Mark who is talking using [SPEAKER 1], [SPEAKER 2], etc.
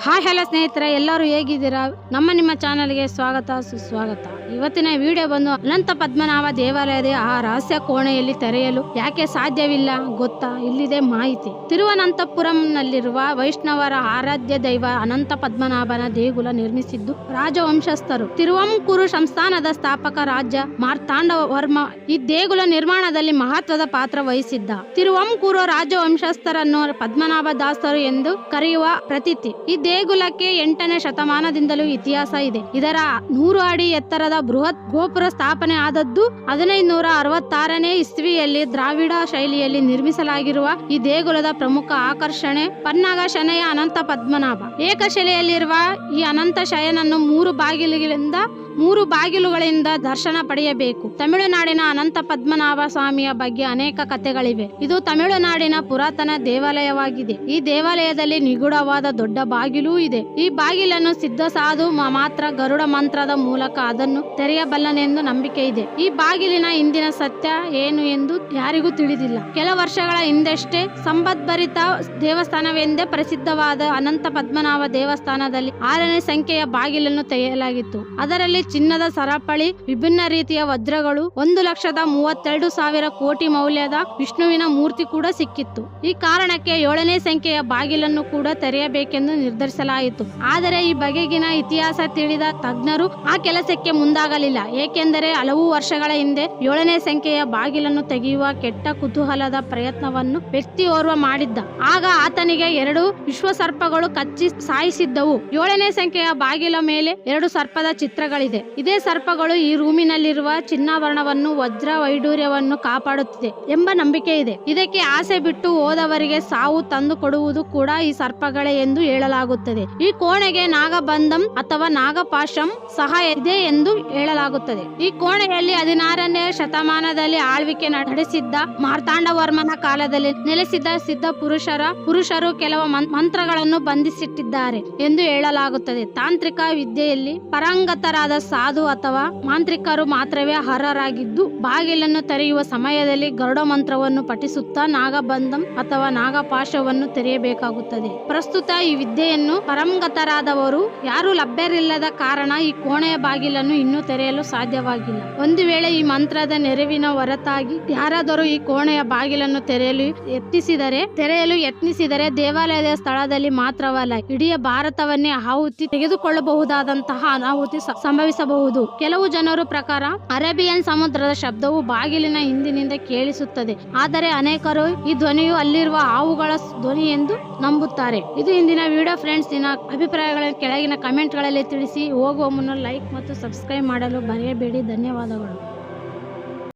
[SPEAKER 1] Hi hello ಸ್ನೇಹಿತರೆ ಎಲ್ಲರೂ ಹೇಗಿದ್ದೀರಾ? ನಮ್ಮ ನಿಮ್ಮ ಚಾನಲ್ಗೆ ಸ್ವಾಗತ ಸುಸ್ವಾಗತ. ಇವತ್ತಿನ ವಿಡಿಯೋ ಬಂದು ಅನಂತ ಪದ್ಮನಾಭ ದೇವಾಲಯದ ಆ ರಹಸ್ಯ ಕೋಣೆಯಲ್ಲಿ ತೆರೆಯಲು ಯಾಕೆ ಸಾಧ್ಯವಿಲ್ಲ ಗೊತ್ತಾ? ಇಲ್ಲಿದೆ ಮಾಹಿತಿ. ತಿರುವನಂತಪುರಂನಲ್ಲಿರುವ ವೈಷ್ಣವರ ಆರಾಧ್ಯ ದೈವ ಅನಂತ ಪದ್ಮನಾಭನ ದೇಗುಲ ನಿರ್ಮಿಸಿದ್ದು ರಾಜವಂಶಸ್ಥರು. ತಿರುವಂಕುರು ಸಂಸ್ಥಾನದ ಸ್ಥಾಪಕ ರಾಜ್ಯ ಮಾರ್ತಾಂಡ ವರ್ಮ ಈ ದೇಗುಲ ನಿರ್ಮಾಣದಲ್ಲಿ ಮಹತ್ವದ ಪಾತ್ರ ವಹಿಸಿದ್ದ. ತಿರುವಂಕೂರು ರಾಜವಂಶಸ್ಥರನ್ನು ಪದ್ಮನಾಭ ದಾಸರು ಎಂದು ಕರೆಯುವ ಪ್ರತೀತಿ. ಈ ದೇಗುಲಕ್ಕೆ ಎಂಟನೇ ಶತಮಾನದಿಂದಲೂ ಇತಿಹಾಸ ಇದೆ. ಇದರ ನೂರು ಅಡಿ ಎತ್ತರದ ಬೃಹತ್ ಗೋಪುರ ಸ್ಥಾಪನೆ ಆದದ್ದು ಹದಿನೈದುನೂರ ಅರವತ್ತಾರನೇ ಇಸ್ವಿಯಲ್ಲಿ ದ್ರಾವಿಡ ಶೈಲಿಯಲ್ಲಿ ನಿರ್ಮಿಸಲಾಗಿರುವ ಈ ದೇಗುಲದ ಪ್ರಮುಖ ಆಕರ್ಷಣೆ ಪನ್ನಾಗ ಶನೆಯ ಅನಂತ ಪದ್ಮನಾಭ. ಏಕಶಿಲೆಯಲ್ಲಿರುವ ಈ ಅನಂತ ಶಯನನ್ನು ಮೂರು ಬಾಗಿಲುಗಳಿಂದ ಮೂರು ಬಾಗಿಲುಗಳಿಂದ ದರ್ಶನ ಪಡೆಯಬೇಕು. ತಮಿಳುನಾಡಿನ ಅನಂತ ಪದ್ಮನಾಭ ಸ್ವಾಮಿಯ ಬಗ್ಗೆ ಅನೇಕ ಕಥೆಗಳಿವೆ. ಇದು ತಮಿಳುನಾಡಿನ ಪುರಾತನ ದೇವಾಲಯವಾಗಿದೆ. ಈ ದೇವಾಲಯದಲ್ಲಿ ನಿಗೂಢವಾದ ದೊಡ್ಡ ಬಾಗಿಲೂ ಇದೆ. ಈ ಬಾಗಿಲನ್ನು ಸಿದ್ಧ ಸಾಧು ಮಾತ್ರ ಗರುಡ ಮಂತ್ರದ ಮೂಲಕ ಅದನ್ನು ತೆರೆಯಬಲ್ಲನೆಂದು ನಂಬಿಕೆ ಇದೆ. ಈ ಬಾಗಿಲಿನ ಹಿಂದಿನ ಸತ್ಯ ಏನು ಎಂದು ಯಾರಿಗೂ ತಿಳಿದಿಲ್ಲ. ಕೆಲ ವರ್ಷಗಳ ಹಿಂದಷ್ಟೇ ಸಂಪದ್ಭರಿತ ದೇವಸ್ಥಾನವೆಂದೇ ಪ್ರಸಿದ್ಧವಾದ ಅನಂತ ಪದ್ಮನಾಭ ದೇವಸ್ಥಾನದಲ್ಲಿ ಆರನೇ ಸಂಖ್ಯೆಯ ಬಾಗಿಲನ್ನು ತೆಗೆಯಲಾಗಿತ್ತು ಅದರಲ್ಲಿ ಚಿನ್ನದ ಸರಪಳಿ, ವಿಭಿನ್ನ ರೀತಿಯ ವಜ್ರಗಳು, ಒಂದು ಲಕ್ಷದ ಮೂವತ್ತೆರಡು ಸಾವಿರ ಕೋಟಿ ಮೌಲ್ಯದ ವಿಷ್ಣುವಿನ ಮೂರ್ತಿ ಕೂಡ ಸಿಕ್ಕಿತ್ತು. ಈ ಕಾರಣಕ್ಕೆ ಏಳನೇ ಸಂಖ್ಯೆಯ ಬಾಗಿಲನ್ನು ಕೂಡ ತೆರೆಯಬೇಕೆಂದು ನಿರ್ಧರಿಸಲಾಯಿತು. ಆದರೆ ಈ ಬಗೆಗಿನ ಇತಿಹಾಸ ತಿಳಿದ ತಜ್ಞರು ಆ ಕೆಲಸಕ್ಕೆ ಮುಂದಾಗಲಿಲ್ಲ. ಏಕೆಂದರೆ ಹಲವು ವರ್ಷಗಳ ಹಿಂದೆ ಏಳನೇ ಸಂಖ್ಯೆಯ ಬಾಗಿಲನ್ನು ತೆಗೆಯುವ ಕೆಟ್ಟ ಕುತೂಹಲದ ಪ್ರಯತ್ನವನ್ನು ವ್ಯಕ್ತಿಯೋರ್ವ ಮಾಡಿದ್ದ. ಆಗ ಆತನಿಗೆ ಎರಡು ವಿಶ್ವ ಸರ್ಪಗಳು ಕಚ್ಚಿ ಸಾಯಿಸಿದ್ದವು. ಏಳನೇ ಸಂಖ್ಯೆಯ ಬಾಗಿಲ ಮೇಲೆ ಎರಡು ಸರ್ಪದ ಚಿತ್ರಗಳಿದೆ ಇದೇ. ಸರ್ಪಗಳು ಈ ರೂಮಿನಲ್ಲಿರುವ ಚಿನ್ನಾಭರಣವನ್ನು, ವಜ್ರ ವೈಡೂರ್ಯವನ್ನು ಕಾಪಾಡುತ್ತಿದೆ ಎಂಬ ನಂಬಿಕೆ ಇದೆ. ಇದಕ್ಕೆ ಆಸೆ ಬಿಟ್ಟು ಹೋದವರಿಗೆ ಸಾವು ತಂದು ಕೊಡುವುದು ಕೂಡ ಈ ಸರ್ಪಗಳೇ ಎಂದು ಹೇಳಲಾಗುತ್ತದೆ. ಈ ಕೋಣೆಗೆ ನಾಗಬಂಧಂ ಅಥವಾ ನಾಗಪಾಶಂ ಸಹ ಇದೆ ಎಂದು ಹೇಳಲಾಗುತ್ತದೆ. ಈ ಕೋಣೆಯಲ್ಲಿ ಹದಿನಾರನೇ ಶತಮಾನದಲ್ಲಿ ಆಳ್ವಿಕೆ ನಡೆಸಿದ್ದ ಮಾರ್ತಾಂಡವರ್ಮನ ಕಾಲದಲ್ಲಿ ನೆಲೆಸಿದ್ದ ಸಿದ್ಧ ಪುರುಷರ, ಪುರುಷರು ಕೆಲವು ಮಂತ್ರಗಳನ್ನು ಬಂಧಿಸಿಟ್ಟಿದ್ದಾರೆ ಎಂದು ಹೇಳಲಾಗುತ್ತದೆ. ತಾಂತ್ರಿಕ ವಿದ್ಯೆಯಲ್ಲಿ ಪರಂಗತರಾದ ಸಾಧು ಅಥವಾ ಮಾಂತ್ರಿಕರು ಮಾತ್ರವೇ ಅರ್ಹರಾಗಿದ್ದು, ಬಾಗಿಲನ್ನು ತೆರೆಯುವ ಸಮಯದಲ್ಲಿ ಗರುಡ ಮಂತ್ರವನ್ನು ಪಠಿಸುತ್ತಾ ನಾಗಬಂಧಂ ಅಥವಾ ನಾಗಪಾಶವನ್ನು ತೆರೆಯಬೇಕಾಗುತ್ತದೆ. ಪ್ರಸ್ತುತ ಈ ವಿದ್ಯೆಯನ್ನು ಪರಂಗತರಾದವರು ಯಾರು ಲಭ್ಯರಿಲ್ಲದ ಕಾರಣ ಈ ಕೋಣೆಯ ಬಾಗಿಲನ್ನು ಇನ್ನೂ ತೆರೆಯಲು ಸಾಧ್ಯವಾಗಿಲ್ಲ. ಒಂದು ವೇಳೆ ಈ ಮಂತ್ರದ ನೆರವಿನ ಹೊರತಾಗಿ ಯಾರಾದರೂ ಈ ಕೋಣೆಯ ಬಾಗಿಲನ್ನು ತೆರೆಯಲು ಯತ್ನಿಸಿದರೆ ತೆರೆಯಲು ಯತ್ನಿಸಿದರೆ ದೇವಾಲಯದ ಸ್ಥಳದಲ್ಲಿ ಮಾತ್ರವಲ್ಲ, ಇಡೀ ಭಾರತವನ್ನೇ ಆಹುತಿ ತೆಗೆದುಕೊಳ್ಳಬಹುದಾದಂತಹ ಅನಾಹುತಿ ಸ- ಸಂಭವಿಸಬಹುದು ಕೆಲವು ಜನರು ಪ್ರಕಾರ ಅರೇಬಿಯನ್ ಸಮುದ್ರದ ಶಬ್ದವು ಬಾಗಿಲಿನ ಹಿಂದಿನಿಂದ ಕೇಳಿಸುತ್ತದೆ. ಆದರೆ ಅನೇಕರು ಈ ಧ್ವನಿಯು ಅಲ್ಲಿರುವ ಹಾವುಗಳ ಧ್ವನಿ ಎಂದು ನಂಬುತ್ತಾರೆ. ಇದು ಇಂದಿನ ವಿಡಿಯೋ ಫ್ರೆಂಡ್ಸ್. ದಿನ ಅಭಿಪ್ರಾಯಗಳನ್ನು ಕೆಳಗಿನ ಕಮೆಂಟ್ಗಳಲ್ಲಿ ತಿಳಿಸಿ. ಹೋಗುವ ಮುನ್ನ ಲೈಕ್ ಮತ್ತು ಸಬ್ಸ್ಕ್ರೈಬ್ ಮಾಡಲು ಬರೆಯಬೇಡಿ ಧನ್ಯವಾದಗಳು.